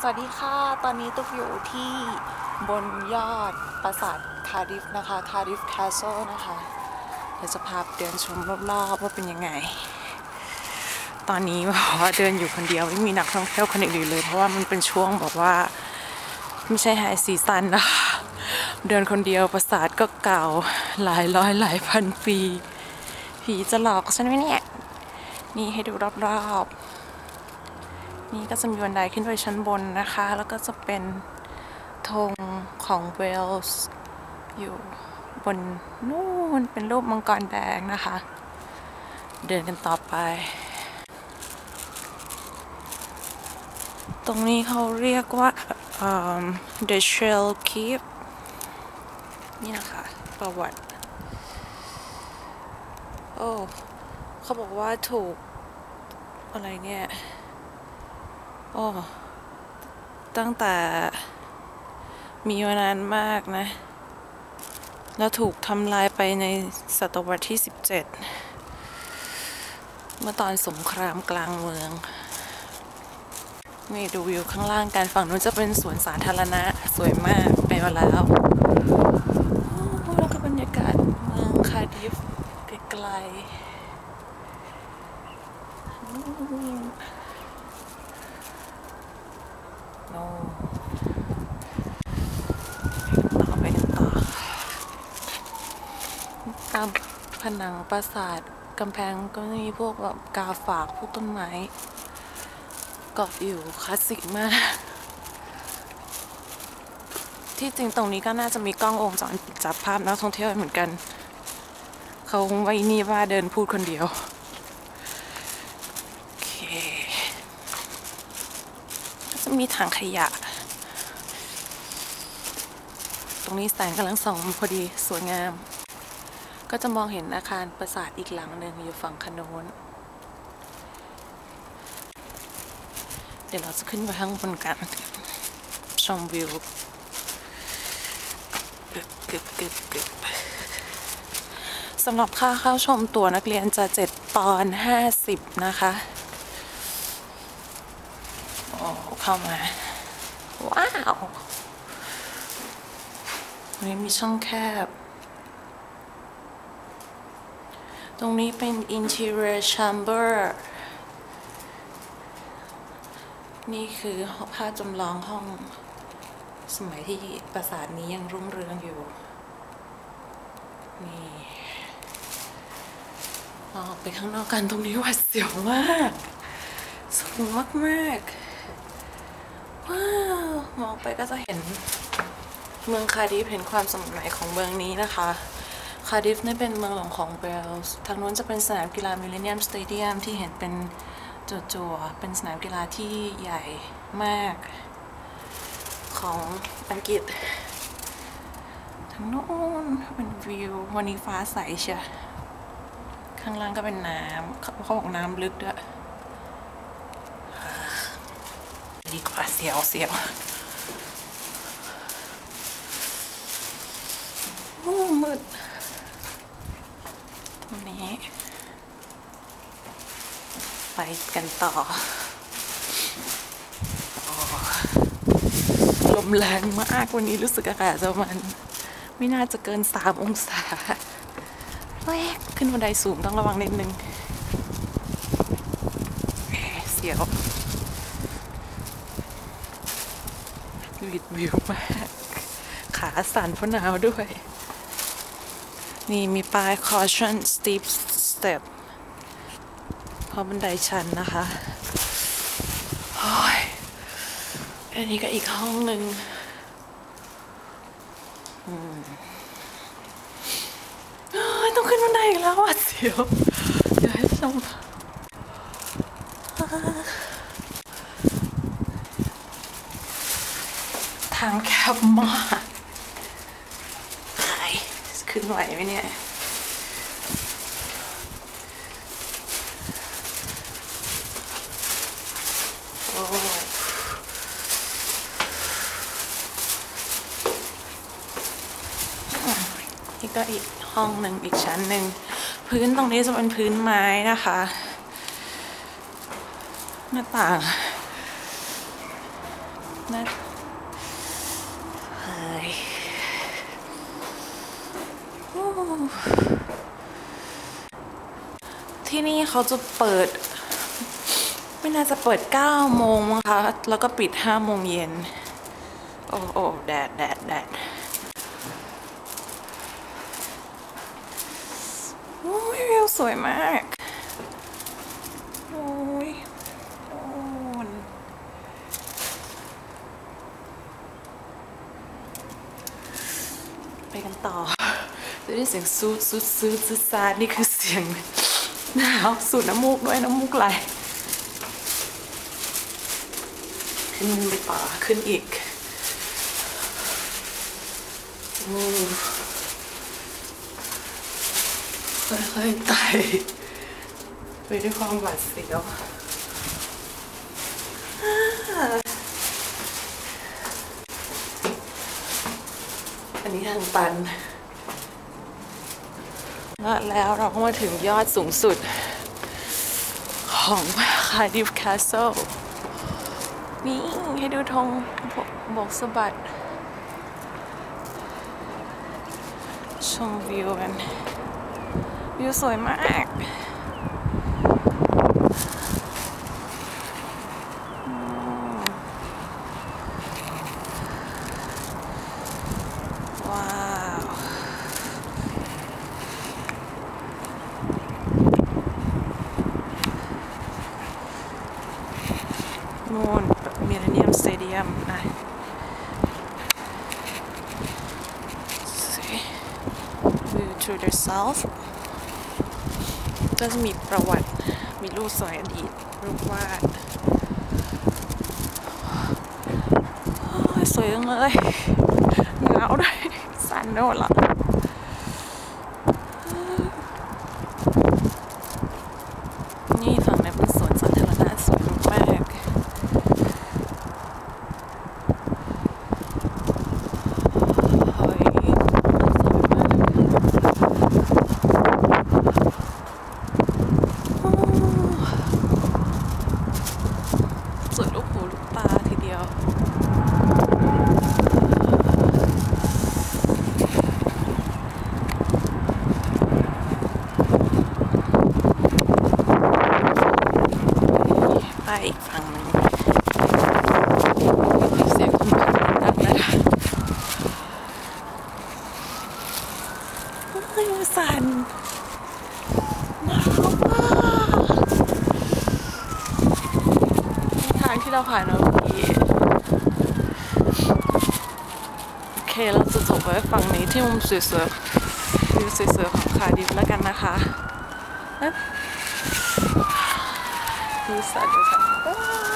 สวัสดีค่ะ ตอนนี้ตุ๊กอยู่ที่บนยอดปราสาทคาริฟนะคะ คาริฟแคสเซิลนะคะ เดี๋ยวจะพาเดินชมรอบๆว่าเป็นยังไง ตอนนี้แบบว่าเดินอยู่คนเดียวไม่มีนักท่องเที่ยวคนอื่นเลย เพราะว่ามันเป็นช่วงแบบว่า ไม่ใช่ไฮซีซันนะคะเดินคนเดียวปราสาทก็เก่าหลายร้อยหลายพันปี ผีจะหลอกฉันไหมเนี่ย นี่ให้ดูรอบๆ นี่ก็จะมีบันไดขึ้นไปชั้นบนนะคะ แล้วก็จะเป็นธงของเวลส์อยู่บนนู่นเป็นรูปมังกรแดงนะคะ เดินกันต่อไป ตรงนี้เขาเรียกว่า The Shell Keep นี่นะคะประวัติ โอ้ เขาบอกว่าถูกอะไรเนี่ย โอ้ตั้งแต่มีมานานมากนะ แล้วถูกทำลายไปในศตวรรษที่ 17 เมื่อตอนสงครามกลางเมือง นี่ดูวิวข้างล่างกันฝั่งนู้นจะเป็นสวนสาธารณะสวยมากไปมาแล้วแล้วก็บรรยากาศเมืองคาดิฟไกลๆ โน่ต่อไปกันต่อตามผนังปราสาทกำแพงก็มีพวกแบบกาฝากพวกต้นไม้เกาะอยู่คลาสสิกมาก ที่จริงตรงนี้ก็น่าจะมีกล้องวงจรปิดจับภาพนักท่องเที่ยวเหมือนกัน เขาไว้นี่ว่าเดินพูดคนเดียว โอเค ก็จะ มีถังขยะ ตรงนี้แสงกำลังส่องพอดีสวยงาม ก็จะมองเห็นอาคารปราสาทอีกหลังหนึ่งอยู่ฝั่งคโนนเดี๋ยวเราจะขึ้นไปข้างบนกันชมวิวกึบกึบกึบสำหรับค่าเข้าชมตัวนักเรียนจะ 7 ปอนด์50 นะคะ โอ้ เข้ามา ว้าวตรงนี้มีช่องแคบ ตรงนี้เป็น interior chamber นี่คือภาพจำลองห้องสมัยที่ปราสาทนี้ยังรุ่งเรืองอยู่ นี่เราออกไปข้างนอกกันตรงนี้หวัดเสียวมาก สูงมาก ๆ ว้าวมองไปก็จะเห็นเมืองคาร์ดิฟเห็นความสมัยใหม่ของเมืองนี้นะคะ คาร์ดิฟนี่เป็นเมืองหลวงของเวลส์ทางนู้นจะเป็นสนามกีฬามิลเลนเนียมสเตเดียมที่เห็นเป็นจั่วๆเป็นสนามกีฬาที่ใหญ่มากของอังกฤษทางโน้นเป็นวิววันนี้ฟ้าใสเชียข้างล่างก็เป็นน้ำเขาเขาบอกน้ำลึกด้วย ดีกว่าเสียวเสียวโอ้มืดตรงนี้ ไปกันต่อลมแรงมากวันนี้รู้สึกอากาศจะมัน ไม่น่าจะเกินสามองศาแรกขึ้นบันไดสูงต้องระวังนิดนึงเสียว วิดวิวมาก ขาสั่นเพราะหนาวด้วย นี่มีป้าย caution steep step เพราะบันไดชันนะคะโอ้ยอันนี้ก็อีกห้องหนึ่งอืมเอ้ยต้องขึ้นบันไดอีกแล้วอะเสียว เดี๋ยวให้ชมางแคบมากไอ้ขึ้นไหวไหมเนี่ย โอ้นี่ก็อีกห้องหนึ่งอีกชั้นหนึ่ง พื้นตรงนี้จะเป็นพื้นไม้นะคะ หน้าต่างนะเฮ้ยโอ้ ที่นี่เขาจะเปิด ไม่น่าจะเปิด 9 โมงมั้งคะ แล้วก็ปิด 5 โมงเย็น โอ้โอ้แดดแดดแดดโอ้ยวิวสวยมาก โอ้ยโอ้นไปกันต่อ จะได้เสียงซูดซูดซูดซูดซาดนี่คือเสียงหนาวสูดน้ำมูกด้วยน้ำมูกไหลขึ้นไปป่าขึ้นอีกโอ้ค่อยๆไต่ไปด้วยความหวาดเสียวอันนี้ทางตัน แล้วเราก็มาถึงยอดสูงสุดของคาดิฟแคสเซิลนี่ให้ดูธงโบกสะบัดชมวิวกัน วิวสวยมาก นู่นมิเลเนียมสเตเดียมนะ See View to the south ก็จะมีประวัติมีรูปสวยอดีตรูปวาดสวยจังเลยหนาวด้วยสันโน่นละนี่ฝั่งนั้นเป็นสวนสาธารณะสวยมากเฮ้ยสวยมาก สวยลูกหูลูกตาทีเดียว ไปอีกฝั่งหนึงเสียงคนขับรถดังนะคะเฮ้ยสันหนาวมาก ทางที่เราผ่านมาเมื่อกี้โอเคเราจะจบไว้ฝั่งนี้ที่มุมสวยๆวิวสวยๆของคาดิฟแล้วกันนะคะนะดูสัตว์ดูสัตว์